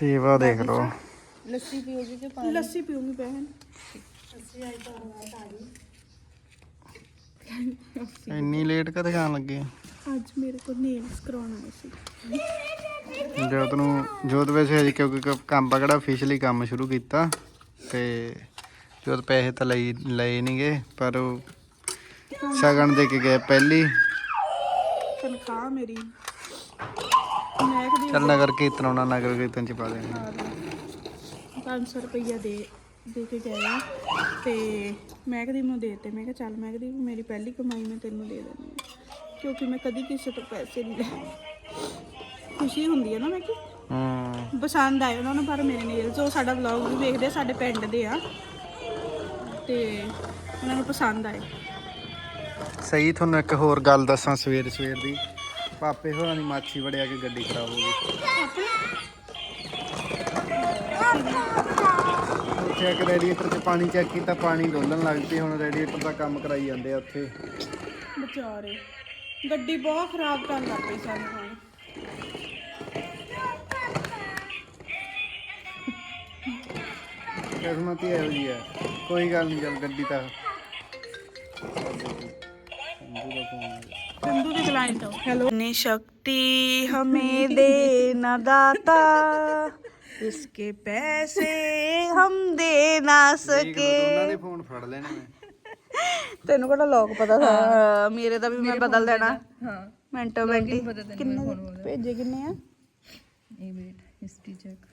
ਸੇਵਾ ਦੇਖ ਲਓ। ਲੱਸੀ ਪੀਓਗੇ ਕਿ ਪਾਣੀ? ਲੱਸੀ ਪੀਉਂਗੀ ਬਹਿਨ ਇੰਨੀ ਲੇਟ ਕਦੇ ਖਾਣ ਲੱਗੇ? ਅੱਜ ਮੇਰੇ ਕੋਲ ਨੇਲਸ ਕਰਾਉਣਾ ਆਏ ਸੀ। ਜੋਤ ਨੂੰ ਜੋਤ ਵੈਸੇ ਹਜੇ ਕਿਉਂਕਿ ਕੰਮ ਪਕੜਾ ਅਫੀਸ਼ੀਅਲੀ ਕੰਮ ਸ਼ੁਰੂ ਕੀਤਾ ਤੇ ਜੋਤ ਪੈਸੇ ਤਾਂ ਲਈ ਲਏ ਨਹੀਂਗੇ ਪਰ ਉਹ ਸ਼ਗਨ ਦੇ ਕੇ ਗਏ ਪਹਿਲੀ। ਤਨਖਾਹ ਮੇਰੀ। ਚੱਲ ਨਗਰ ਕੀਰਤਨ ਆਉਣਾ ਨਗਰ ਕੀਰਤਨ ਚ ਪਾ ਦੇਣੀ। 500 ਰੁਪਈਆ ਦੇ ਦੇ ਕੇ ਗਏ ਆ। ਤੇ ਮੈਂ ਕਦੀ ਨੂੰ ਦੇ ਤੇ ਮੈਂ ਕਿਹਾ ਚੱਲ ਮੈਂ ਕਦੀ ਮੇਰੀ ਪਹਿਲੀ ਕਮਾਈ ਮੈਂ ਤੈਨੂੰ ਦੇ ਦਿੰਦੀ ਹਾਂ। ਕਿਉਂਕਿ ਮੈਂ ਕਦੀ ਕਿਸੇ ਤੋਂ ਪੈਸੇ ਨਹੀਂ ਲਏ ਖੁਸ਼ੀ ਹੁੰਦੀ ਹੈ ਨਾ ਮੈਂ ਕਿ ਹੂੰ। ਪਸੰਦ ਆਏ ਉਹਨਾਂ ਨੂੰ ਪਰ ਮੇਰੇ ਨੇਲਸ ਉਹ ਸਾਡਾ ਵਲੌਗ ਵੀ ਵੇਖਦੇ ਆ, ਸਾਡੇ ਪਿੰਡ ਦੇ ਆ। ਤੇ ਉਹਨਾਂ ਨੂੰ ਪਸੰਦ ਆਏ। ਸਹੀ ਤੁਹਾਨੂੰ ਇੱਕ ਹੋਰ ਗੱਲ ਦੱਸਾਂ ਸਵੇਰ ਸਵੇਰ ਦੀ। ਪਾਪੇ ਹੋਰਾਂ ਦੀ ਮਾਛੀ ਵੜਿਆ ਕੇ ਗੱਡੀ ਖਰਾਬ ਹੋ ਗਈ। ਉੱਥੇ ਇੱਕ ਰੇਡੀਏਟਰ 'ਚ ਪਾਣੀ ਚੈੱਕ ਕੀਤਾ ਪਾਣੀ ਡੋਲਣ ਲੱਗ ਪਈ ਹੁਣ ਰੇਡੀਏਟਰ ਦਾ ਕੰਮ ਕਰਾਈ ਜਾਂਦੇ ਆ ਉੱਥੇ। ਵਿਚਾਰੇ ਗੱਡੀ ਬਹੁਤ ਖਰਾਬ ਕਰਨ ਲੱਗ ਪਈ ਸਾਨੂੰ ਹੁਣ। ਕਿਸਮਤ ਹੀ ਇਹੋ ਜੀ ਹੈ। ਕੋਈ ਗੱਲ ਨਹੀਂ ਚੱਲ ਗੱਡੀ ਤਾਂ ਸੰਜੂ ਦਾ ਫੋਨ ਆ ਗਿਆ चंदू की क्लाइंट हो हेलो ने शक्ति हमें दे न दाता इसके पैसे हम दे ना ਦੇਖ सके ਲਓ ਦੋਨਾਂ ਨੇ ਫੋਨ ਫੜ ਲੈਣੇ ਮੈਂ ਤੈਨੂੰ ਕਿਹੜਾ ਲੋਕ ਪਤਾ था ਮੇਰੇ ਦਾ ਵੀ ਮੈਂ ਬਦਲ ਦੇਣਾ ਹਾਂ ਮਿੰਟੋ ਮਿੰਟੀ ਪਤਾ ਤੈਨੂੰ ਕਿੰਨੇ ਭੇਜੇ ਕਿੰਨੇ ਆ ਇਹ ਵੇਟ ਹਿਸਟਰੀ ਚੈੱਕ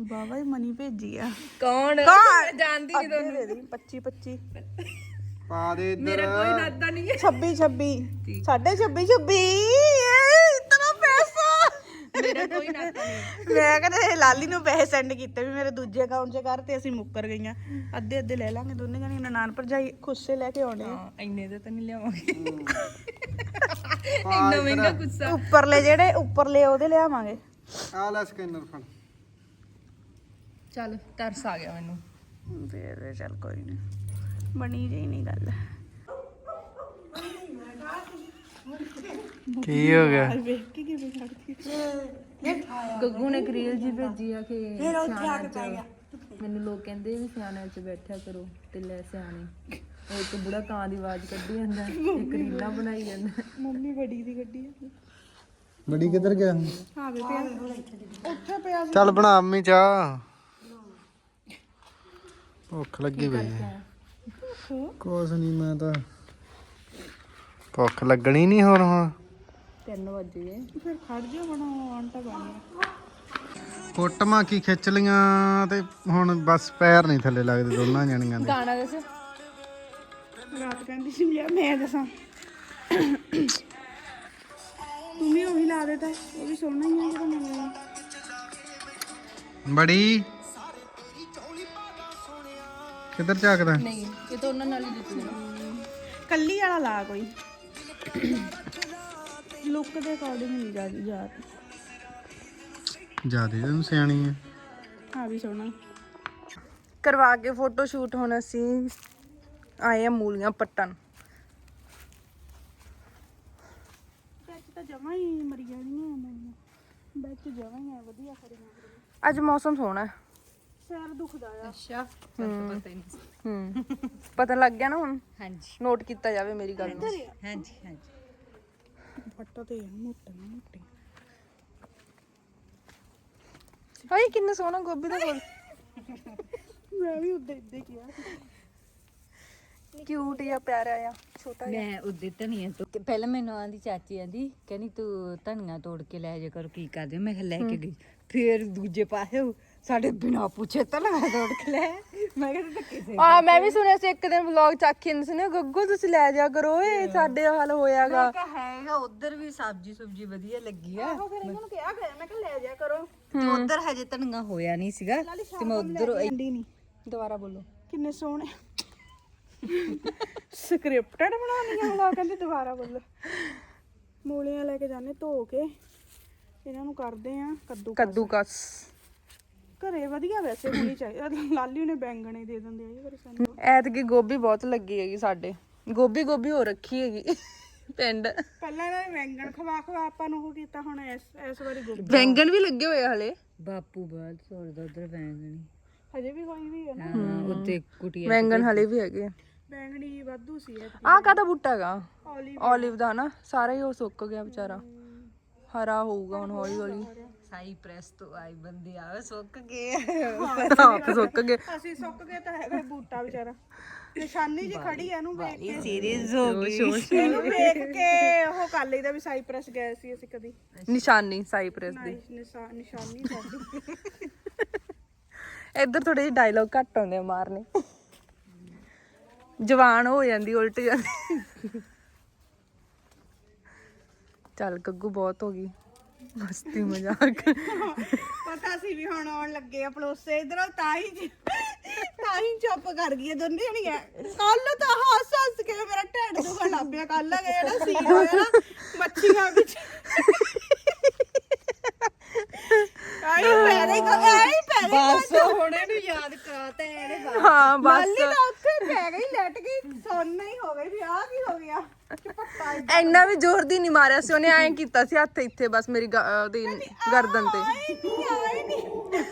ਬਾਬਾ ਹੀ ਮਨੀ ਭੇਜੀ ਆ ਕੌਣ ਕੌਣ? ਜਾਣਦੀ ਨਹੀਂ ਅੱਧੇ ਦੇ ਦੀ 25 25 ਪਾ ਦੇ ਇੱਧਰ। ਨਾਦਾ ਨਹੀਂ ਹੈ। 26 26 ਸਾਢੇ 26 26 ਇਤਨਾ ਪੈਸਾ। ਮੇਰਾ ਕੋਈ ਨਾਤਾ ਨਹੀਂ ਮੈਂ ਕਹਿੰਦੇ ਲਾਲੀ ਨੂੰ ਪੈਸੇ ਸੈਂਡ ਕੀਤੇ ਵੀ ਮੇਰੇ ਦੂਜੇ ਅਕਾਊਂਟ 'ਚ ਕਰ ਤੇ ਅਸੀਂ ਮੁੱਕਰ ਗਈਆਂ। ਅੱਧੇ ਅੱਧੇ ਲੈ ਲਾਂਗੇ ਦੋਨੇ ਜਣੇ ਨਨਾਣ ਭਰਜਾਈ ਖੁੱਸੇ ਲੈ ਕੇ ਆਉਣੇ ਆ। ਹਾਂ ਇੰਨੇ ਦੇ ਤਾਂ ਨਹੀਂ ਲਿਆਵਾਂਗੇ। ਪਾ ਇੰਨਾ ਮਹਿੰਗਾ ਗੁੱਸਾ। ਉੱਪਰਲੇ ਜਿਹੜੇ ਉੱਪਰਲੇ ਉਹਦੇ ਲਿਆਵਾਂਗੇ। ਆ ਲੈ ਸਕੈਨਰ ਫੜ। ਚੱਲ ਤਰਸ ਆ ਗਿਆ ਮੈਨੂੰ। ਦੇ ਦੇ ਚੱਲ ਕੋਈ ਨਹੀਂ ਬਣੀ ਜਿਹੀ ਨਹੀਂ ਗੱਲ। ਕੀ ਹੋ ਗਿਆ? ਗੱਗੂ ਨੇ ਇੱਕ ਰੀਲ ਜੀ ਭੇਜੀ ਆ ਕਿ ਸਿਆਣਾ ਚ ਮੈਨੂੰ ਲੋਕ ਕਹਿੰਦੇ ਵੀ ਸਿਆਣਾ ਚ ਬੈਠਿਆ ਕਰੋ ਤੇ ਲੈ ਸਿਆਣੇ। ਉਹ ਇੱਕ ਬੁੜਾ ਕਾਂ ਦੀ ਆਵਾਜ਼ ਕੱਢੀ ਜਾਂਦਾ ਇੱਕ ਰੀਲਾਂ ਬਣਾਈ ਜਾਂਦਾ। ਮੰਮੀ ਬੜੀ ਦੀ ਗੱਡੀ ਆ। ਬੜੀ ਕਿੱਧਰ ਗਿਆ? ਹਾਂ ਪਿਆ। ਉੱਥੇ ਪਿਆ ਚੱਲ ਬਣਾ ਅੰਮੀ ਚਾਹ। ਭੁੱਖ ਲੱਗੀ ਪਈ ਹੈ। ਕੁਛ ਨਹੀਂ ਮੈਂ ਤਾਂ ਭੁੱਖ ਲੱਗਣੀ ਨਹੀਂ ਹੋਰ ਹੁਣ? 3 ਵਜੇ ਫਿਰ ਖੜ ਜਾ ਹੁਣ ਆਉਣ ਤਾਂ ਬਾਣੀ ਫੋਟੋਆਂ ਕੀ ਖਿੱਚ ਲੀਆਂ ਤੇ ਹੁਣ ਬਸ ਪੈਰ ਨਹੀਂ ਥੱਲੇ ਲੱਗਦੇ ਦੋਨਾਂ ਜਣੀਆਂ ਦੇ। ਗਾਣਾ ਦੱਸ। ਰਾਤ ਕਹਿੰਦੀ ਸੀ ਮੈਂ ਦੱਸਾਂ। ਤੂੰ ਵੀ ਉਹੀ ਲਾ ਦੇਤਾ ਉਹ ਵੀ ਸੋਹਣਾ ਹੀ ਆ ਜਿਹੜਾ ਬੜੀ ਕਿੱਧਰ ਝਾਕਦਾ? ਨਹੀਂ ਇਹ ਤਾਂ ਉਹਨਾਂ ਨਾਲ ਹੀ ਦਿੱਤੀ ਕੱਲੀ ਵਾਲਾ ਲਾ ਕੋਈ। ਲੁੱਕ ਦੇ ਅਕੋਰਡਿੰਗ ਨਹੀਂ ਜਾਂਦੀ ਯਾਰ ਜਿਆਦੇ ਤੈਨੂੰ ਸਿਆਣੀ ਹੈ ਹਾਂ ਵੀ ਸੋਹਣਾ। ਕਰਵਾ ਕੇ ਫੋਟੋ ਸ਼ੂਟ ਹੁਣ ਅਸੀਂ ਆਏ ਆ ਮੂਲੀਆਂ ਪੱਟਣ। ਵਿੱਚ ਤਾਂ ਜਮਾ ਹੀ ਮਰੀਆਂ ਨਹੀਂ ਆ ਵਿੱਚ ਜਮਾ ਹੀ ਆ ਵਧੀਆ ਖੜੀਆਂ। ਅੱਜ ਮੌਸਮ ਸੋਹਣਾ ਹੈ। ਸਿਰ ਦੁਖਦਾ ਆ। ਅੱਛਾ। ਸਾਨੂੰ ਪਤਾ ਹੀ ਨਹੀਂ ਹੂੰ। ਪਤਾ ਲੱਗ ਗਿਆ ਨਾ ਹੁਣ? ਹਾਂਜੀ। ਨੋਟ ਕੀਤਾ ਜਾਵੇ ਮੇਰੀ ਗੱਲ ਨੂੰ। ਹਾਂਜੀ ਹਾਂਜੀ। ਪੱਟਾ ਤੇ ਮੋਟਾ ਮੋਟੇ। ਹਾਏ ਕਿੰਨਾ ਸੋਹਣਾ ਗੋਭੀ ਦਾ ਫੁੱਲ। ਮੈਂ ਵੀ ਉੱਦਾਂ ਇੱਦਾਂ ਕਿਹਾ ਕਿਊਟ ਜਿਹਾ ਪਿਆਰਾ ਆ ਛੋਟਾ ਮੈਂ ਉਹਦੇ ਧਨੀਆ ਤੋਂ ਕਿ ਪਹਿਲਾਂ ਮੈਨੂੰ ਆਂਦੀ ਚਾਚੀ ਆਂਦੀ ਕਹਿੰਦੀ ਤੂੰ ਧਨੀਆ ਤੋੜ ਕੇ ਲੈ ਜਾ ਕਰ ਕੀ ਕਰਦੇ ਮੈਂ ਕਿਹਾ ਲੈ ਕੇ ਗਈ। ਫਿਰ ਦੂਜੇ ਪਾਸੇ ਸਾਡੇ ਬਿਨਾ ਪੁੱਛੇ ਧਨੀਆ ਤੋੜ ਕੇ ਲੈ ਮੈਂ ਕਿਹਾ ਤੂੰ ਕਿਸੇ ਆ ਮੈਂ ਵੀ ਸੁਣਿਆ ਸੀ ਇੱਕ ਦਿਨ ਵਲੌਗ ਚੱਕ ਕੇ ਸੁਣਿਆ ਗੱਗੂ ਤੁਸੀਂ ਲੈ ਜਾ ਕਰੋ ਏ ਸਾਡੇ ਹਾਲ ਹੋਇਆਗਾ। ਕਿਹਾ ਹੈਗਾ ਉਧਰ ਵੀ ਸਬਜੀ ਸੁਬਜੀ ਵਧੀਆ ਲੱਗੀ ਆ। ਫਿਰ ਇਹਨਾਂ ਨੂੰ ਕਿਹਾ ਮੈਂ ਕਿਹਾ ਲੈ ਜਾ ਕਰੋ। ਤੇ ਉਧਰ ਹਜੇ ਧਨੀਆ ਹੋਇਆ ਨਹੀਂ ਸੀਗਾ ਤੇ ਮੈਂ ਉਧਰ ਅੰਡੀ ਨਹੀਂ ਦੁਬਾਰਾ ਬੋਲੋ। ਕਿੰਨੇ ਸੋਹਣੇ। ਸਕ੍ਰਿਪਟਡ ਬਣਾਉਣੀਆਂ ਹੁਣ ਲੋਕ ਕਹਿੰਦੇ ਦੁਬਾਰਾ ਬੋਲੋ। ਮੂਲੀਆਂ ਲੈ ਕੇ ਜਾਣੇ ਧੋ ਕੇ। ਇਹਨਾਂ ਨੂੰ ਕਰਦੇ ਆ ਕੱਦੂ ਕੱਦੂ ਕਸ ਘਰੇ ਵਧੀਆ ਵੈਸੇ ਹੋਣੀ ਚਾਹੀਦੀ ਲਾਲੀ ਨੇ ਬੈਂਗਣੇ ਦੇ ਦਿੰਦੇ ਆ ਜੀ ਪਰ ਸਾਨੂੰ ਐਤਕੀ ਗੋਭੀ ਬਹੁਤ ਲੱਗੀ ਹੈਗੀ ਸਾਡੇ। ਗੋਭੀ ਗੋਭੀ ਹੋ ਰੱਖੀ ਹੈਗੀ ਪਿੰਡ। ਪਹਿਲਾਂ ਇਹਨਾਂ ਨੇ ਵੈਂਗਣ ਖਵਾ ਖਵਾ ਆਪਾਂ ਨੂੰ ਉਹ ਕੀਤਾ ਹੁਣ ਇਸ ਇਸ ਵਾਰੀ ਗੁੜ ਬੈਂਗਣ ਵੀ ਲੱਗੇ ਹੋਏ ਆ ਹਲੇ। ਬਾਪੂ ਬਾਅਦ ਸੋੜਦਾ ਉਧਰ ਬੈਂਗਣੀ ਹਜੇ ਵੀ ਹੋਈ ਵੀ ਹੈ ਨਾ। ਹਾਂ ਉੱਤੇ ਕੁਟੀਆ ਬੈਂਗਣ ਹਲੇ ਵੀ ਹੈਗੇ ਬੈਂਗਣੀ ਵਾਧੂ ਸੀ ਇਹ ਆਹ ਕਾਹਦਾ ਬੂਟਾ ਹੈਗਾ? ਔਲੀ 올ਿਵ ਦਾ ਨਾ ਸਾਰਾ ਹੀ ਉਹ ਸੁੱਕ ਗਿਆ ਵਿਚਾਰਾ। ਹਰਾ ਹੋਊਗਾ ਹੁਣ ਹੌਲੀ ਹੌਲੀ। ਸਾਈਪ੍ਰੈਸ ਤੋਂ ਆਈ ਬੰਦੇ ਆਵੇ ਸੁੱਕ ਗਏ। ਆਪ ਸੁੱਕ ਗਏ। ਅਸੀਂ ਸੁੱਕ ਗਏ ਤਾਂ ਹੈਗਾ ਬੂਟਾ ਵਿਚਾਰਾ। ਨਿਸ਼ਾਨੀ ਜੀ ਖੜੀ ਐ ਇਹਨੂੰ ਵੇਖ ਕੇ। ਸੀਰੀਜ਼ ਹੋ ਗਈ। ਇਹਨੂੰ ਵੇਖ ਕੇ ਉਹ ਕਰ ਲਈਦਾ ਵੀ ਸਾਈਪ੍ਰੈਸ ਗਏ ਸੀ ਅਸੀਂ ਕਦੀ। ਨਿਸ਼ਾਨੀ ਸਾਈਪ੍ਰੈਸ ਦੀ। ਨਿਸ਼ਾ- ਨਿਸ਼ਾਨੀ ਸਾਡੀ। ਇੱਧਰ ਥੋੜੇ ਜਿਹੇ ਡਾਇਲੌਗ ਘੱਟ ਆਉਂਦੇ ਆ ਮਾਰਨੇ। ਜਵਾਨ ਹੋ ਜਾਂਦੀ ਉਲਟ ਜਾਂਦੀ। ਚੱਲ ਗੱਗੂ ਬਹੁਤ ਹੋ ਗਈ। ਮਸਤੀ ਮਜ਼ਾਕ। ਪਤਾ ਸੀ ਵੀ ਹੁਣ ਆਉਣ ਲੱਗੇ ਆ ਪਲੋਸੇ ਇਧਰੋਂ ਤਾਂ ਹੀ ਤਾਂ ਹੀ ਚੁੱਪ ਕਰ ਗਈ ਦੋਨੇ ਜਣੀਆਂ। ਕੱਲ ਤਾਂ ਹੱਸ ਹੱਸ ਕੇ ਮੇਰਾ ਢਿੱਡ ਦੁਖਣ ਲੱਗ ਪਿਆ। ਕੱਲ ਜਿਹੜਾ ਸੀਨ ਹੋਇਆ ਨਾ ਮੱਛੀਆਂ ਵਿੱਚ। ਆਈ ਪੈਰੇ ਕੋ ਆਈ ਪੈਰੇ ਬਸ ਹੁਣੇ ਨੂੰ ਯਾਦ ਕਰਾਤਾ ਇਹਨੇ ਹਾਂ ਬਸ। ਲਾਲੀ ਤਾਂ ਉੱਥੇ ਪੈ ਗਈ ਲੈਟ ਗਈ। ਸੌਣਾ ਹੀ ਹੋ ਗਈ ਵੀ ਆਹ ਕੀ ਹੋ ਗਿਆ? ਚਪੱਟਾ ਇੰਨਾ ਵੀ ਜ਼ੋਰ ਦੀ ਨਹੀਂ ਮਾਰਿਆ ਸੀ ਉਹਨੇ ਐਂ ਕੀਤਾ ਸੀ ਹੱਥ ਇੱਥੇ ਬਸ ਮੇਰੀ ਗ- ਉਹਦੀ ਗਰਦਨ ਤੇ। ਆਈ ਨਹੀਂ ਆਈ ਨਹੀਂ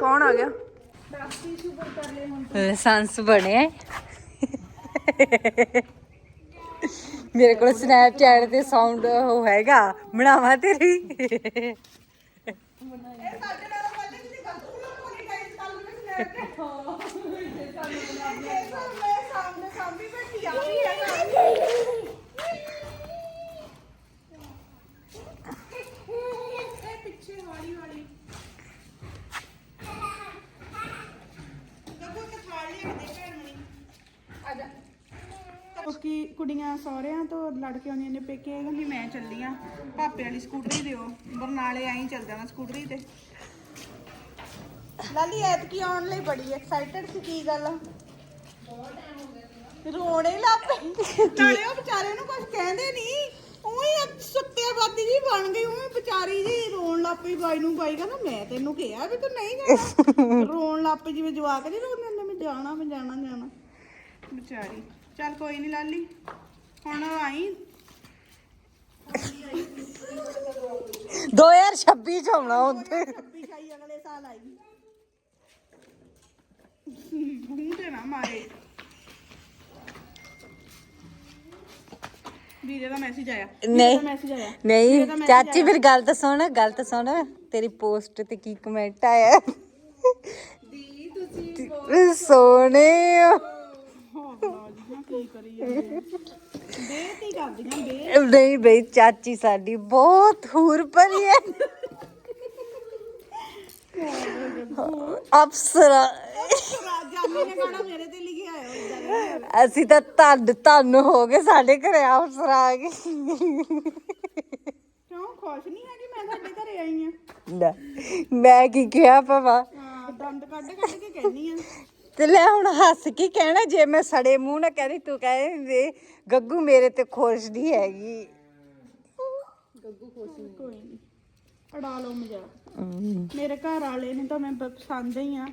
ਕੌਣ ਆ ਗਿਆ? ਲਾਇਸੈਂਸ ਬਣਿਆ ਮੇਰੇ ਕੋਲ ਸਨੈਪਚੈਟ ਤੇ ਸਾਊਂਡ ਉਹ ਹੈਗਾ ਬਣਾਵਾ ਤੇਰੀ। ਇਹ ਸਾਡੇ ਨਾਲ ਵੱਧ ਕਿਸੇ ਗੱਲ ਕੋਈ ਗਾਈਸ ਕੱਲ ਨੂੰ ਸਨੈਪ ਤੇ ਮੈਂ ਸਾਹਮਣੇ ਸਾਹਮਣੇ ਬੈਠੀ ਆ ਵੀ ਹੈਗਾ ਇਹ ਪਿੱਛੇ ਹੌਲੀ ਹੌਲੀ ਦੇਖੋ ਕਿ ਥਾਲ ਲਿਆ ਕੇ ਦੇ ਭੈਣ ਮਣੀ ਆ ਜਾ ਕਿ ਕੁੜੀਆਂ ਸਹੁਰਿਆਂ ਤੋਂ ਲੜ ਕੇ ਆਉਂਦੀਆਂ ਨੇ ਪੇਕੇ ਇਹ ਕਹਿੰਦੀ ਮੈਂ ਚੱਲੀ ਆ। ਪਾਪੇ ਵਾਲੀ ਸਕੂਟਰੀ ਦਿਓ। ਬਰਨਾਲੇ ਆਈ ਚੱਲ ਜਾਣਾ ਸਕੂਟਰੀ ਤੇ। ਲਾਲੀ ਐਤਕੀ ਆਉਣ ਲਈ ਬੜੀ ਐਕਸਾਈਟਡ ਸੀ ਕੀ ਗੱਲ? ਰੋਣੇ ਲੱਪੇ ਨਾਲੇ ਉਹ ਵਿਚਾਰੇ ਨੂੰ ਕੁਝ ਕਹਿੰਦੇ ਨਹੀਂ ਉਹੀ ਸੁੱਤੇ ਬਾਦੀ ਜੀ ਬਣ ਗਈ ਉਹ ਵਿਚਾਰੀ ਜੀ ਰੋਣ ਲੱਪੀ ਬਾਈ ਨੂੰ ਬਾਈ ਕਹਿੰਦਾ ਮੈਂ ਤੈਨੂੰ ਕਿਹਾ ਵੀ ਤੂੰ ਨਹੀਂ ਜਾਣਾ। ਰੋਣ ਲੱਪੀ ਜਿਵੇਂ ਜਵਾਕ ਰੋਂਦੇ ਹੁੰਦੇ ਮੈਂ ਜਾਣਾ ਮੈਂ ਜਾਣਾ ਜਾਣਾ। ਵਿਚਾਰੀ। ਚੱਲ ਕੋਈ ਨਹੀਂ ਲਾਲੀ ਹੁਣ ਆਈ। 2026 ਚ ਆਉਣਾ ਉੱਥੇ ਛੱਬੀ ਛਾਈ ਅਗਲੇ ਸਾਲ ਆਈ। ਮੂੰਹ ਤੇ ਨਾ ਮਾਰੇ। ਵੀਰੇ ਦਾ ਮੈਸੇਜ ਆਇਆ। ਨਹੀਂ। ਮੈਸੇਜ ਆਇਆ। ਨਹੀਂ ਚਾਚੀ ਫਿਰ ਗੱਲ ਤਾਂ ਸੁਣ ਗੱਲ ਤਾਂ ਸੁਣ ਤੇਰੀ ਪੋਸਟ ਤੇ ਕੀ ਕਮੈਂਟ ਆਇਆ। ਦੀ ਤੁਸੀਂ ਸੋਹਣੇ ਹੋ। ਕੀ ਕਰੀ ਕਰਦੀਆਂ ਬੇ ਨਹੀਂ ਬਈ ਚਾਚੀ ਸਾਡੀ ਬਹੁਤ ਹੂਰ ਭਰੀ ਹੈ। ਅਪਸਰਾ ਜਾਨੀ ਨੇ ਕਹਣਾ ਮੇਰੇ ਤੇ ਲਿਖਿਆ ਆਇਆ ਹੁੰਦਾ ਅਸੀਂ ਤਾਂ ਧੰਨ ਧੰਨ ਹੋ ਗਏ ਸਾਡੇ ਘਰੇ ਅਪਸਰਾ ਆ ਗਈ ਕਿਉਂ? ਖੁਸ਼ ਨਹੀਂ ਹੈ ਕਿ ਮੈਂ ਤੁਹਾਡੇ ਘਰੇ ਆਈ ਆ ਲੈ, ਮੈਂ ਕੀ ਕਿਹਾ ਹਾਂ। ਦੰਦ ਕੱਢ ਕੱਢ ਕੇ ਕਹਿੰਦੀ ਆ। ਤੇ ਲੈ ਹੁਣ ਹੱਸ ਕੇ ਕਹਿਣਾ ਜੇ ਮੈਂ ਸੜੇ ਮੂੰਹ ਨਾਲ ਕਹਿੰਦੀ ਤੂੰ ਕਹਿੰਦੇ ਗੱਗੂ ਮੇਰੇ ਤੇ ਖੁਸ਼ ਨਹੀਂ ਹੈਗੀ। ਕੋਈ ਨਹੀਂ ਅੜਾ ਲਓ ਮਜ਼ਾਕ। ਮੇਰੇ ਘਰ ਵਾਲੇ ਨੂੰ ਤਾਂ ਮੈਂ ਪਸੰਦ ਹੀ ਆ।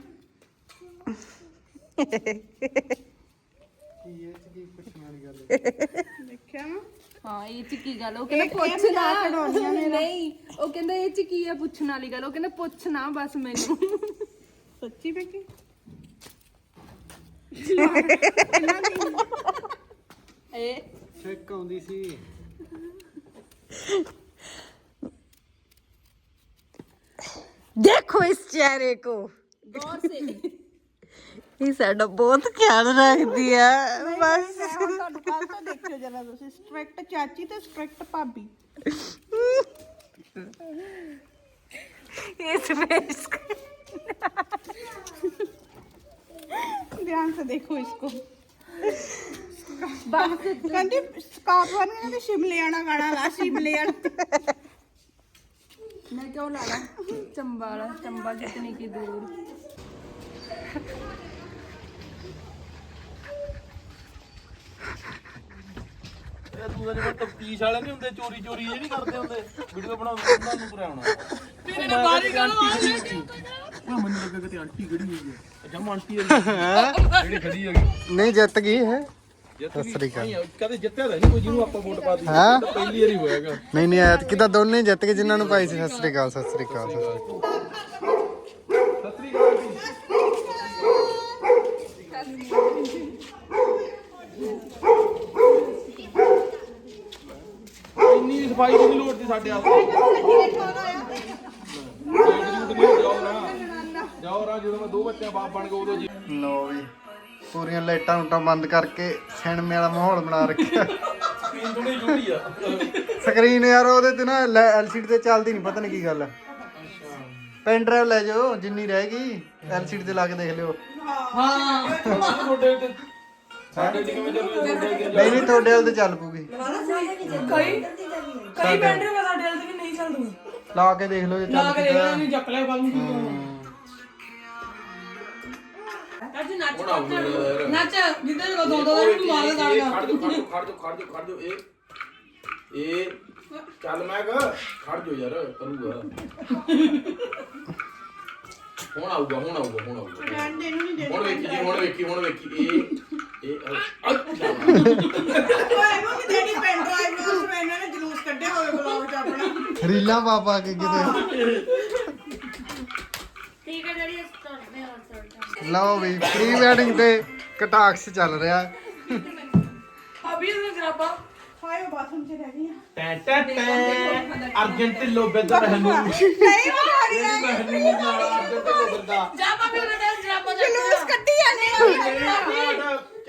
ਦੇਖਿਆ ਹਾਂ ਇਹ ਚ ਕੀ ਗੱਲ? ਉਹ ਕਹਿੰਦਾ ਇਹ ਪੁੱਛ ਇਹ ਨਾ। ਮਜ਼ਾਕ ਉਡਾਉਂਦੀਆਂ। ਨਹੀਂ ਉਹ ਕਹਿੰਦਾ ਇਹ ਚ ਕੀ ਆ ਪੁੱਛਣ ਵਾਲੀ ਗੱਲ? ਉਹ ਕਹਿੰਦਾ ਪੁੱਛ ਨਾ ਬਸ ਮੈਨੂੰ। ਸੱਚੀ ਬੇਕੀ ਇਹ। ਚੈੱਕ ਆਉਂਦੀ ਸੀ। ਦੇਖੋ ਇਸ ਚਿਹਰੇ ਕੋ। ਗੌਰ ਸੇ ਇਹ ਸਾਡਾ ਬਹੁਤ ਖਿਆਲ ਰੱਖਦੀ ਆ ਬਸ। ਤੁਹਾਨੂੰ ਕੱਲ ਤੋਂ ਦੇਖਿਓ ਜਰਾ ਤੁਸੀਂ। ਸਟ੍ਰਿਕਟ ਚਾਚੀ ਤੇ ਸਟ੍ਰਿਕਟ ਭਾਬੀ। ਇਸ ਫੇਸ ध्यान से देखो इसको ਬਸ ਕਹਿੰਦੀ ਸਕਾਪ ਵਾਲੀ ਕਹਿੰਦੀ ਸ਼ਿਮਲੇ ਆਣਾ ਗਾਣਾ ਲਾ ਸ਼ਿਮਲੇ ਵਾਲਾ ਮੈਂ ਕਿਉਂ ਲਾ ਲਾ ਚੰਬਾ ਵਾਲਾ ਚੰਬਾ ਕਿਤਨੀ ਕੀ ਦੂਰ ਇਹ ਤੂੰ ਤਾਂ ਜਿਵੇਂ ਤਫਤੀਸ਼ ਵਾਲੇ ਨਹੀਂ ਹੁੰਦੇ ਚੋਰੀ ਚੋਰੀ ਇਹ ਨਹੀਂ ਕਰਦੇ ਹੁੰਦੇ। ਵੀਡੀਓ ਬਣਾਉਂਦੇ ਉਹਨਾਂ ਨੂੰ ਕਰਾਉਣਾ। ਤੇਰੇ ਨੇ ਬਾਰੀ ਗੱਲ ਉਹ ਮੈਨੂੰ ਲੱਗਾ ਕਿ ਆਂਟੀ ਖੜੀ ਹੋਈ ਹੈ। ਜਮ ਆਂਟੀ ਹੈ? ਜਿਹੜੀ ਖੜੀ ਹੈਗੀ। ਨਹੀਂ ਜਿੱਤ ਗਈ ਹੈ। ਸਤਿ ਸ੍ਰੀ ਅਕਾਲ। ਕਦੇ ਜਿੱਤਿਆ ਨਹੀਂ ਕੋਈ ਜਿਹਨੂੰ ਆਪਾਂ ਵੋਟ ਪਾ ਦਿੱਤੀ। ਹਾਂ? ਪਹਿਲੀ ਵਾਰੀ ਹੋਇਆਗਾ ਨਹੀਂ ਨਹੀਂ ਐਤ ਕਿਦਾਂ ਦੋਨੇ ਜਿੱਤ ਕੇ ਜਿਨ੍ਹਾਂ ਨੂੰ ਪਾਈ ਸੀ। ਸਤਿ ਸ੍ਰੀ ਅਕਾਲ ਸਤਿ ਸ੍ਰੀ ਅਕਾਲ ਸਤਿ ਸ੍ਰੀ ਅਕਾਲ ਇੰਨੀ ਸਫ਼ਾਈ ਦੀ ਲੋੜ ਸੀ ਸਾਡੇ ਵਾਸਤੇ ਜਾਓ ਨਾ ਜਦੋਂ ਮੈਂ ਦੋ ਬੱਚਿਆਂ ਬਾਪ ਬਣ ਗਿਆ ਉਦੋਂ ਜੀ। ਲੋ ਵੀ ਪੂਰੀਆਂ ਲਾਈਟਾਂ ਉਟਾਂ ਬੰਦ ਕਰਕੇ ਸਿਨੇਮੇ ਵਾਲਾ ਮਾਹੌਲ ਬਣਾ ਰੱਖਿਆ। ਸਕਰੀਨ ਥੋੜੀ ਛੋਟੀ ਆ। ਸਕਰੀਨ ਯਾਰ ਉਹਦੇ ਤੇ ਨਾ ਐਲਸੀਡੀ ਤੇ ਚੱਲਦੀ ਨਹੀਂ ਪਤਾ ਨਹੀਂ ਕੀ ਗੱਲ ਪੈਨ ਡਰਾਈਵ ਲੈ ਜਾਓ ਜਿੰਨੀ ਰਹਿ ਗਈ ਐਲਸੀਡੀ ਤੇ ਲਾ ਕੇ ਦੇਖ ਲਿਓ। ਤੁਹਾਡੇ ਤੇ। ਸਾਡੇ ਤੇ ਕਿਵੇਂ ਚੱਲੂ ਨਹੀਂ ਨਹੀਂ। ਤੁਹਾਡੇ ਵਾਲ ਤੇ ਚੱਲ ਪੂਗੀ ਕਈ ਕਈ ਬੈਟਰੀ ਵਾ ਸਾਡੇ ਵਾਲੇ ਤੇ ਵੀ ਨਹੀਂ ਚੱਲਦੀ। ਲਾ ਕੇ ਦੇਖ ਲਓ ਜੇ ਚੱਲ ਕਰੇ ਇਹਨਾਂ ਨੂੰ ਜੱਕ ਕੱਲ ਨੂੰ ਅੱਜ ਨੱਚ ਨੱਚ। ਜਿੱਦਾਂ ਕੋ ਦੋ ਦੋ ਦਿਨ ਮਾਰ ਖੜ ਜਾ ਖੜ ਜਾ ਖੜ ਜਾ ਖੜ ਜਾ ਖੜ ਜਾ ਇਹ। ਇਹ ਚੱਲ ਮੈਂ ਕਹ ਖੜ ਜਾ ਯਾਰ ਕਰੂਗਾ। ਹੁਣ ਆਊਗਾ ਹੁਣ ਆਊਗਾ ਹੁਣ ਆਊਗਾ। ਨੂੰ ਹੁਣ ਵੇਖੀ ਜੀ ਹੁਣ ਵੇਖੀ ਹੁਣ ਵੇਖੀ। ਇਹ ਇਹ ਅੱਛਾ ਓਏ ਮੰਮੀ ਡੈਡੀ ਪੈਨ ਡਰਾਈਵ ਨੂੰ ਉਸ ਵੇਲੇ ਇਹਨਾਂ ਨੇ ਜਲੂਸ ਕੱਢਿਆ ਹੋਵੇ ਬਲੌਗ ਚ ਆਪਣਾ। ਰੀਲਾਂ ਪਾ ਪਾ ਕੇ ਕਿਤੇ। ਠੀਕ ਹੈ ਜਿਹੜੀ ਕਰਦੇ ਹਾਂ ਸਰ ਲਓ ਵੀ ਪ੍ਰੀ ਵੈਡਿੰਗ ਤੇ ਕਟਾਕਸ ਚੱਲ ਰਿਹਾ। ਅਭੀ ਇਹ ਗਰਾਬਾ ਹਾਏ ਉਹ ਬਾਥਰੂਮ ਚ ਰਹਿ ਗਈਆਂ ਟੈ ਟੈ ਟੈ। ਅਰਜੈਂਟਿਲੋ ਬੈਦਰ ਹਨੂ ਨਹੀਂ ਮਾਰੀ ਹਨੂ ਅਰਜੈਂਟਿਲੋ ਬੰਦਾ। ਜਾ ਪਾਪੀ ਉਹਨਾਂ ਦੇ ਜਰਾਬਾ ਜਲੂਸ ਕੱਢੀ ਜਾਂਦੇ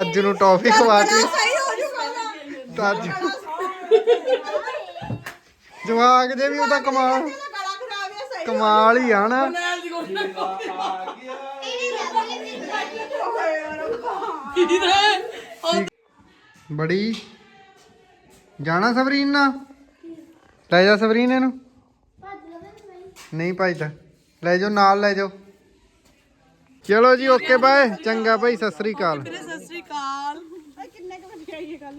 ਅੱਜ ਨੂੰ ਟੌਫੀ ਖਵਾਤੀ ਸਹੀ ਹੋ ਜੂਗਾ ਤਾਂ ਅੱਜ। ਜਵਾਕ ਜੇ ਵੀ ਉਹਦਾ ਕਮਾਲ ਕਮਾਲ ਹੀ ਆ ਨਾ। ਨਾਲ ਦੀ ਬੜੀ। ਜਾਣਾ ਸਵਰੀਨ ਨਾ ਲੈ ਜਾ ਸਵਰੀਨ ਇਹਨੂੰ। ਨਹੀਂ। ਭਾਈਦਾ ਲੈ ਜਾਓ ਨਾਲ ਲੈ ਜਾਓ। ਚਲੋ ਜੀ ਓਕੇ ਬਾਏ। ਚੰਗਾ ਭਾਈ ਸਤਿ ਸ੍ਰੀ ਅਕਾਲ। ਸਤਿ ਸ੍ਰੀ ਅਕਾਲ। ਕਿੰਨੇ ਕੁ ਵਜੇ ਆਈਏ ਕੱਲ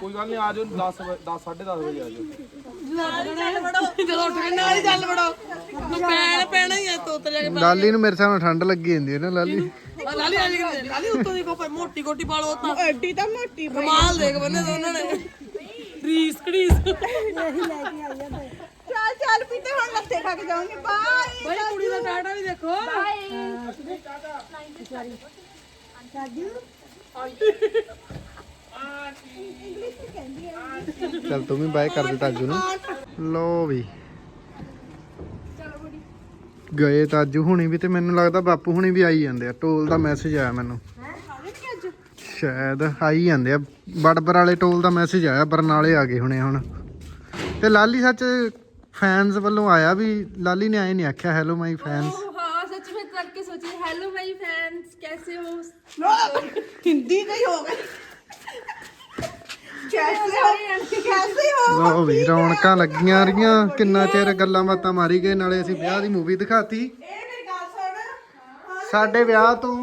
ਕੋਈ ਗੱਲ ਨਹੀਂ ਆ ਜਾਓ 10 10 10:30 ਵਜੇ ਆ ਜਾਓ। ਨਾਲ ਹੀ ਚੱਲ ਵੜੋ। ਜਦੋਂ ਉੱਠ ਕੇ ਨਾਲ ਹੀ ਚੱਲ ਵੜੋ। ਨੂੰ ਪੈਣ ਪੈਣਾ ਹੀ ਆ ਤੋਤ ਜਾ ਕੇ ਲਾਲੀ ਨੂੰ ਮੇਰੇ ਹਿਸਾਬ ਨਾਲ ਠੰਡ ਲੱਗੀ ਜਾਂਦੀ ਹੈ ਨਾ ਲਾਲੀ। ਆ ਲਾਲੀ ਆ ਜੀ ਲਾਲੀ ਉੱਤੋਂ ਦੀ ਮੋਟੀ ਕੋਟੀ ਪਾ ਲਓ ਤਾਂ। ਐਡੀ ਤਾਂ ਮੋਟੀ ਕਮਾਲ ਦੇਖ ਬੰਨੇ ਦੋਨਾਂ ਨੇ। ਰੀਸ ਕੜੀਸ ਚੱਲ ਚੱਲ ਪੀਤੇ ਹੁਣ ਲੱਤੇ ਖਾ ਕੇ ਜਾਉਂਗੀ ਬਾਈ ਬਾਈ ਕੁੜੀ ਦਾ ਟਾਟਾ ਵੀ ਦੇਖੋ। ਚੱਲ ਤੂੰ ਵੀ ਬਾਏ ਕਰ ਦੇ ਤਾਜੂ ਨੂੰ। ਲੋ ਵੀ। ਗਏ ਤਾਜੂ ਹੁਣੀ ਵੀ ਤੇ ਮੈਨੂੰ ਲੱਗਦਾ ਬਾਪੂ ਹੁਣੀ ਵੀ ਆਈ ਜਾਂਦੇ ਆ। ਟੋਲ ਦਾ ਮੈਸੇਜ ਆਇਆ ਮੈਨੂੰ। ਸ਼ਾਇਦ ਆਈ ਜਾਂਦੇ ਆ। ਬੜਬਰ ਵਾਲੇ ਟੋਲ ਦਾ ਮੈਸੇਜ ਆਇਆ ਬਰਨਾਲੇ ਆ ਗਏ ਹੁਣੇ ਹੁਣ। ਤੇ ਲਾਲੀ ਸੱਚ ਫੈਨਸ ਵੱਲੋਂ ਆਇਆ ਵੀ ਲਾਲੀ ਨੇ ਆਏ ਨਹੀਂ ਆਖਿਆ ਹੈਲੋ ਮਾਈ ਫੈਨਸ हाँ सच में करके सोची हेलो माय फैंस कैसे हो ਹਿੰਦੀ ਨਹੀਂ ਹੋ ਗਈ ਕੈਸੇ ਹੋ ਕੈਸੇ ਹੋ ਲੋ ਵੀ ਰੌਣਕਾਂ ਲੱਗੀਆਂ ਰਹੀਆਂ ਕਿੰਨਾ ਚਿਰ ਗੱਲਾਂ ਬਾਤਾਂ ਮਾਰੀ ਗਏ ਨਾਲੇ ਅਸੀਂ ਵਿਆਹ ਦੀ ਮੂਵੀ ਦਿਖਾਤੀ ਇਹ ਮੇਰੀ ਗੱਲ ਸੁਣ ਸਾਡੇ ਵਿਆਹ ਤੋਂ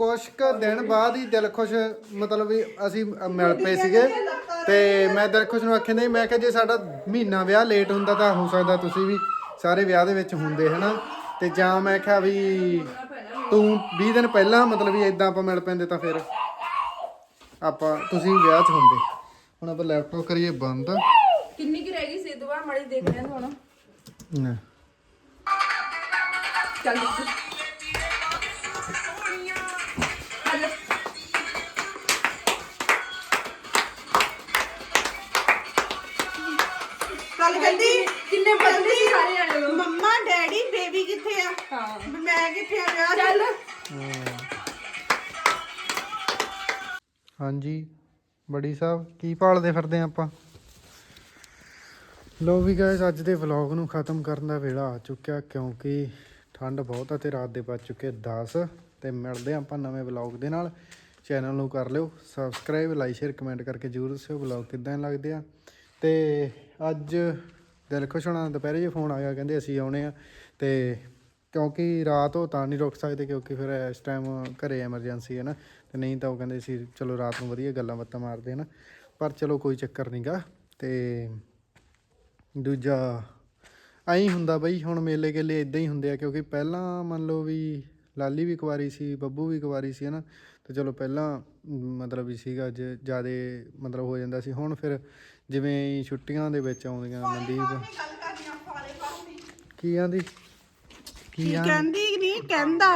ਕੁਛ ਕੁ ਦਿਨ ਬਾਅਦ ਹੀ ਦਿਲ ਖੁਸ਼ ਮਤਲਬ ਵੀ ਅਸੀਂ ਮਿਲ ਪਏ ਸੀਗੇ। ਤੇ ਮੈਂ ਦਿਲਖੁਸ਼ ਨੂੰ ਆਖਿਆ ਨਹੀਂ ਮੈਂ ਕਿਹਾ ਜੇ ਸਾਡਾ ਮਹੀਨਾ ਵਿਆਹ ਲੇਟ ਹੁੰਦਾ ਤਾਂ ਹੋ ਸਕਦਾ ਤੁਸੀਂ ਵੀ ਸਾਰੇ ਵਿਆਹ ਦੇ ਵਿੱਚ ਹੁੰਦੇ ਹਨਾ? ਤੇ ਜਾਂ ਮੈਂ ਕਿਹਾ ਵੀ ਤੂੰ 20 ਦਿਨ ਪਹਿਲਾਂ ਮਤਲਬ ਵੀ ਇਦਾਂ ਆਪਾਂ ਮਿਲ ਪੈਂਦੇ ਤਾਂ ਫਿਰ ਆਪਾਂ ਤੁਸੀਂ ਵਿਆਹ 'ਚ ਹੁੰਦੇ। ਹੁਣ ਆਪਾਂ ਲੈਪਟਾਪ ਕਰੀਏ ਬੰਦ। ਕਿੰਨੀ ਕੀ ਰਹਿ ਗਈ ਸੀ ਦੁਬਾਰਾ ਮੜੀ ਦੇਖ ਰਹੇ ਹਾਂ ਹੁਣ। ਚੱਲ। ਕਹਿੰਦੀ ਕਿੰਨੇ ਬੰਦੇ ਸਾਰੇ ਜਾਣੇ ਲੋਕ ਮੰਮਾ ਡੈਡੀ ਬੇਬੀ ਕਿੱਥੇ ਆ? ਹਾਂ। ਮੈਂ ਕਿੱਥੇ ਆ ਵਿਆਹ ਚੱਲ। ਹਾਂਜੀ। ਬੜੀ ਸਾਹਿਬ ਕੀ ਪਾਲਦੇ ਫਿਰਦੇ ਆਂ ਆਪਾਂ? ਲੋ ਵੀ ਗਾਇਸ ਅੱਜ ਦੇ ਵਲੌਗ ਨੂੰ ਖਤਮ ਕਰਨ ਦਾ ਵੇਲਾ ਆ ਚੁੱਕਿਆ ਕਿਉਂਕਿ ਠੰਡ ਬਹੁਤ ਆ ਤੇ ਰਾਤ ਦੇ ਵੱਜ ਚੁੱਕੇ 10 ਤੇ ਮਿਲਦੇ ਆਪਾਂ ਨਵੇਂ ਵਲੌਗ ਦੇ ਨਾਲ। ਚੈਨਲ ਨੂੰ ਕਰ ਲਿਓ। ਸਬਸਕ੍ਰਾਈਬ ਲਾਈਕ ਸ਼ੇਅਰ ਕਮੈਂਟ ਕਰਕੇ ਜਰੂਰ ਦੱਸਿਓ ਵਲੌਗ ਕਿੱਦਾਂ ਲੱਗਦੇ ਆ। ਤੇ ਅੱਜ ਦਿਲ ਖੁਸ਼ ਹੋਣਾ, ਦੁਪਹਿਰੇ ਜੇ ਫੋਨ ਆ ਗਿਆ, ਕਹਿੰਦੇ ਅਸੀਂ ਆਉਣੇ ਆ। ਤੇ ਕਿਉਂਕਿ ਰਾਤ ਉਹ ਤਾਂ ਨਹੀਂ ਰੁਕ ਸਕਦੇ, ਕਿਉਂਕਿ ਫਿਰ ਇਸ ਟਾਈਮ ਘਰੇ ਐਮਰਜੈਂਸੀ ਹੈ ਨਾ। ਤੇ ਨਹੀਂ ਤਾਂ ਉਹ ਕਹਿੰਦੇ ਸੀ, ਚਲੋ ਰਾਤ ਨੂੰ ਵਧੀਆ ਗੱਲਾਂ ਬਾਤਾਂ ਮਾਰਦੇ ਹਨ ਪਰ ਚਲੋ ਕੋਈ ਚੱਕਰ ਨਹੀਂਗਾ ਤੇ ਦੂਜਾ ਐਂ ਹੁੰਦਾ ਬਈ, ਹੁਣ ਮੇਲੇ ਗੇਲੇ ਇਦਾਂ ਹੀ ਹੁੰਦੇ ਆ, ਕਿਉਂਕਿ ਪਹਿਲਾਂ ਮੰਨ ਲਓ ਵੀ ਲਾਲੀ ਵੀ ਕੁਵਾਰੀ ਸੀ, ਬੱਬੂ ਵੀ ਕੁਵਾਰੀ ਸੀ ਹਨਾ ਤੇ ਚਲੋ ਪਹਿਲਾਂ ਮਤਲਬ ਵੀ ਸੀਗਾ, ਅੱਜ ਜਿਆਦੇ ਮਤਲਬ ਹੋ ਜਾਂਦਾ ਸੀ। ਹੁਣ ਫਿਰ ਜਿਵੇਂ ਛੁੱਟੀਆਂ ਦੇ ਵਿੱਚ ਆਉਂਦੀਆਂ ਮਨਦੀਪ। ਕੀ ਆਂਦੀ? ਕੀ ਆਂ ਕਹਿੰਦੀ ਨਹੀਂ ਕਹਿੰਦਾ।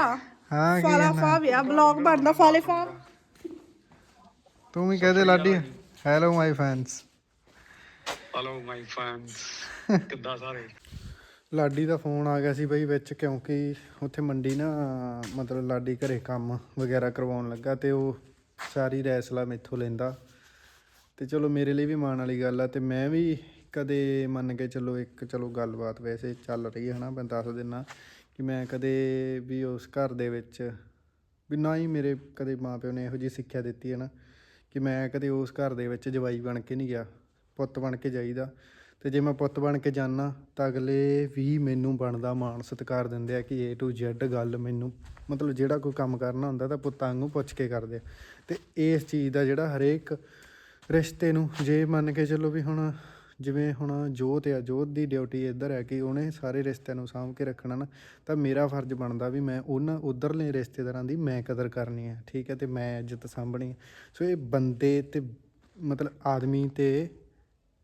ਹਾਂ ਕੀ ਫਾਲਾ ਫਾ ਵਿਆ ਬਲੌਗ ਬਣਦਾ ਫਾਲੇ ਫਾ ਤੂੰ ਵੀ ਕਹਦੇ Laddi. Hello my fans hello my fans ਕਿੱਦਾਂ ਸਾਰੇ? ਲਾਡੀ ਦਾ ਫੋਨ ਆ ਗਿਆ ਸੀ ਬਈ ਵਿੱਚ ਕਿਉਂਕਿ ਉੱਥੇ ਮੰਡੀ ਨਾ ਮਤਲਬ ਲਾਡੀ ਘਰੇ ਕੰਮ ਵਗੈਰਾ ਕਰਵਾਉਣ ਲੱਗਾ ਤੇ ਉਹ ਸਾਰੀ ਰੈਸਲਾ ਮੈਥੋਂ ਲੈਂਦਾ। ਤੇ ਚਲੋ ਮੇਰੇ ਲਈ ਵੀ ਮਾਣ ਵਾਲੀ ਗੱਲ ਆ ਤੇ ਮੈਂ ਵੀ ਕਦੇ ਮੰਨ ਕੇ ਚਲੋ ਇੱਕ ਚਲੋ ਗੱਲਬਾਤ ਵੈਸੇ ਚੱਲ ਰਹੀ ਹੈ ਹਨਾ, ਮੈਂ ਦੱਸ ਦਿੰਨਾ ਕਿ ਮੈਂ ਕਦੇ ਵੀ ਉਸ ਘਰ ਦੇ ਵਿੱਚ ਵੀ ਨਾ ਹੀ ਮੇਰੇ ਕਦੇ ਮਾਪਿਓ ਨੇ ਇਹੋ ਜਿਹੀ ਸਿੱਖਿਆ ਦਿੱਤੀ ਹੈ ਨਾ ਕਿ ਮੈਂ ਕਦੇ ਉਸ ਘਰ ਦੇ ਵਿੱਚ ਜਵਾਈ ਬਣ ਕੇ ਨਹੀਂ ਗਿਆ, ਪੁੱਤ ਬਣ ਕੇ ਜਾਈਦਾ। ਤੇ ਜੇ ਮੈਂ ਪੁੱਤ ਬਣ ਕੇ ਜਾਣਾ ਤਾਂ ਅਗਲੇ ਵੀ ਮੈਨੂੰ ਬਣਦਾ ਮਾਣ ਸਤਿਕਾਰ ਦਿੰਦੇ ਆ ਕਿ A to Z ਗੱਲ ਮੈਨੂੰ, ਮਤਲਬ ਜਿਹੜਾ ਕੋਈ ਕੰਮ ਕਰਨਾ ਹੁੰਦਾ ਤਾਂ ਪੁੱਤਾਂ ਨੂੰ ਪੁੱਛ ਕੇ ਕਰਦੇ ਆ। ਤੇ ਇਸ ਚੀਜ਼ ਦਾ ਜਿਹੜਾ ਹਰੇਕ ਰਿਸ਼ਤੇ ਨੂੰ ਜੇ ਮੰਨ ਕੇ ਚੱਲੋ ਵੀ ਹੁਣ ਜਿਵੇਂ ਹੁਣ ਜੋਤ ਆ, ਜੋਤ ਦੀ ਡਿਊਟੀ ਇੱਧਰ ਹੈ ਕਿ ਉਹਨੇ ਸਾਰੇ ਰਿਸ਼ਤਿਆਂ ਨੂੰ ਸਾਂਭ ਕੇ ਰੱਖਣਾ ਨਾ, ਤਾਂ ਮੇਰਾ ਫਰਜ਼ ਬਣਦਾ ਵੀ ਮੈਂ ਉਹਨਾਂ ਉਧਰਲੇ ਰਿਸ਼ਤੇਦਾਰਾਂ ਦੀ ਮੈਂ ਕਦਰ ਕਰਨੀ ਹੈ ਠੀਕ ਹੈ, ਤੇ ਮੈਂ ਇੱਜ਼ਤ ਸਾਂਭਣੀ ਹੈ ਸੋ ਇਹ ਬੰਦੇ ਤੇ ਮਤਲਬ ਆਦਮੀ ਤੇ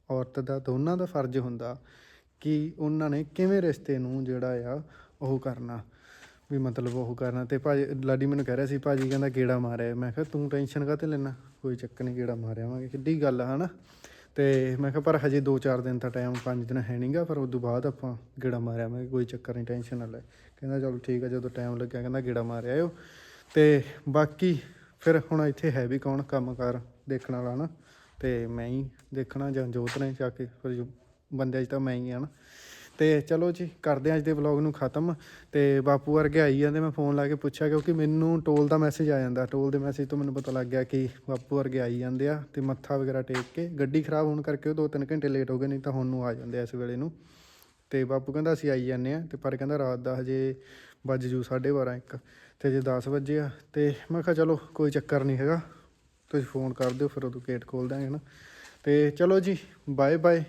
ਔਰਤ ਦਾ ਦੋਨਾਂ ਦਾ ਫਰਜ਼ ਹੁੰਦਾ ਕਿ ਉਹਨਾਂ ਨੇ ਕਿਵੇਂ ਰਿਸ਼ਤੇ ਨੂੰ ਜਿਹੜਾ ਆ ਉਹ ਕਰਨਾ। ਵੀ ਮਤਲਬ ਉਹ ਕਰਨਾ ਤੇ ਭਾਜੀ, ਲਾਡੀ ਮੈਨੂੰ ਕਹਿ ਰਿਹਾ ਸੀ, ਭਾਜੀ ਕਹਿੰਦਾ ਗੇੜਾ ਮਾਰਿਆ। ਮੈਂ ਕਿਹਾ, ਤੂੰ ਟੈਨਸ਼ਨ ਕਾਹਤੇ ਲੈਣਾ ਕੋਈ ਚੱਕਰ ਨਹੀਂ ਗੇੜਾ ਮਾਰਿਆ ਆਵਾਂਗੇ। ਕਿੱਡੀ ਗੱਲ ਆ, ਹਨਾ? ਤੇ ਮੈਂ ਕਿਹਾ, ਪਰ ਹਜੇ 2-4 ਦਿਨ ਤਾਂ ਟਾਈਮ 5 ਦਿਨ ਹੈ ਨਹੀਂਗਾ ਪਰ ਉਦੋਂ ਬਾਅਦ ਆਪਾਂ ਗੇੜਾ ਮਾਰਿਆ ਮੈਂ ਕੋਈ ਚੱਕਰ ਨਹੀਂ ਟੈਨਸ਼ਨ ਨਾ ਲੈ। ਕਹਿੰਦਾ, ਚਲੋ ਠੀਕ ਆ, ਜਦੋਂ ਟਾਈਮ ਲੱਗਿਆ, ਕਹਿੰਦਾ ਗੇੜਾ ਮਾਰਿਆ ਆਇਓ। ਤੇ ਬਾਕੀ ਫਿਰ ਹੁਣ ਇੱਥੇ ਹੈ ਵੀ ਕੌਣ ਕੰਮਕਾਰ ਦੇਖਣ ਵਾਲਾ ਨਾ ਤੇ ਮੈਂ ਹੀ ਦੇਖਣਾ ਜਾਂ ਜੋਤ ਨੇ ਜਾ ਕੇ, ਫਿਰ ਜੋ ਬੰਦਿਆਂ 'ਚ ਤਾਂ ਮੈਂ ਹੀ ਆ ਨਾ ਤੇ ਚਲੋ ਜੀ, ਕਰਦੇ ਹਾਂ ਅੱਜ ਦੇ ਵਲੌਗ ਨੂੰ ਖਤਮ। ਤੇ ਬਾਪੂ ਵਰਗੇ ਆਈ ਜਾਂਦੇ, ਮੈਂ ਫੋਨ ਲਾ ਕੇ ਪੁੱਛਿਆ, ਕਿਉਂਕਿ ਮੈਨੂੰ ਟੋਲ ਦਾ ਮੈਸੇਜ ਆ ਜਾਂਦਾ। ਟੋਲ ਦੇ ਮੈਸੇਜ ਤੋਂ ਮੈਨੂੰ ਪਤਾ ਲੱਗ ਗਿਆ ਕਿ ਬਾਪੂ ਵਰਗੇ ਆਈ ਜਾਂਦੇ ਆ ਤੇ ਮੱਥਾ ਵਗੈਰਾ ਟੇਕ ਕੇ ਗੱਡੀ ਖਰਾਬ ਹੋਣ ਕਰਕੇ ਉਹ ਦੋ ਤਿੰਨ ਘੰਟੇ ਲੇਟ ਹੋ ਗਏ, ਨਹੀਂ ਤਾਂ ਹੁਣ ਨੂੰ ਆ ਜਾਂਦੇ ਆ ਇਸ ਵੇਲੇ ਨੂੰ। ਤੇ ਬਾਪੂ ਕਹਿੰਦਾ, ਅਸੀਂ ਆਈ ਜਾਂਦੇ ਆ। ਤੇ ਪਰ ਕਹਿੰਦਾ, ਰਾਤ ਦਾ ਹਜੇ ਵੱਜ ਜੂ 12:30 ਇੱਕ ਤੇ ਜੇ 10 ਵਜੇ ਆ। ਤੇ ਮੈਂ ਕਿਹਾ, ਚਲੋ ਕੋਈ ਚੱਕਰ ਨਹੀਂ ਹੈਗਾ। ਤੁਸੀਂ ਫੋਨ ਕਰ ਦਿਓ, ਫਿਰ ਉਦੋਂ ਗੇਟ ਖੋਲ ਦਾਂਗੇ ਨਾ ਤੇ ਚਲੋ ਜੀ ਬਾਏ ਬਾਏ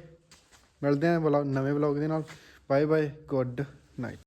ਮਿਲਦੇ ਆਂ ਵਲੌਗ ਨਵੇਂ ਵਲੌਗ ਦੇ ਨਾਲ। Bye bye good night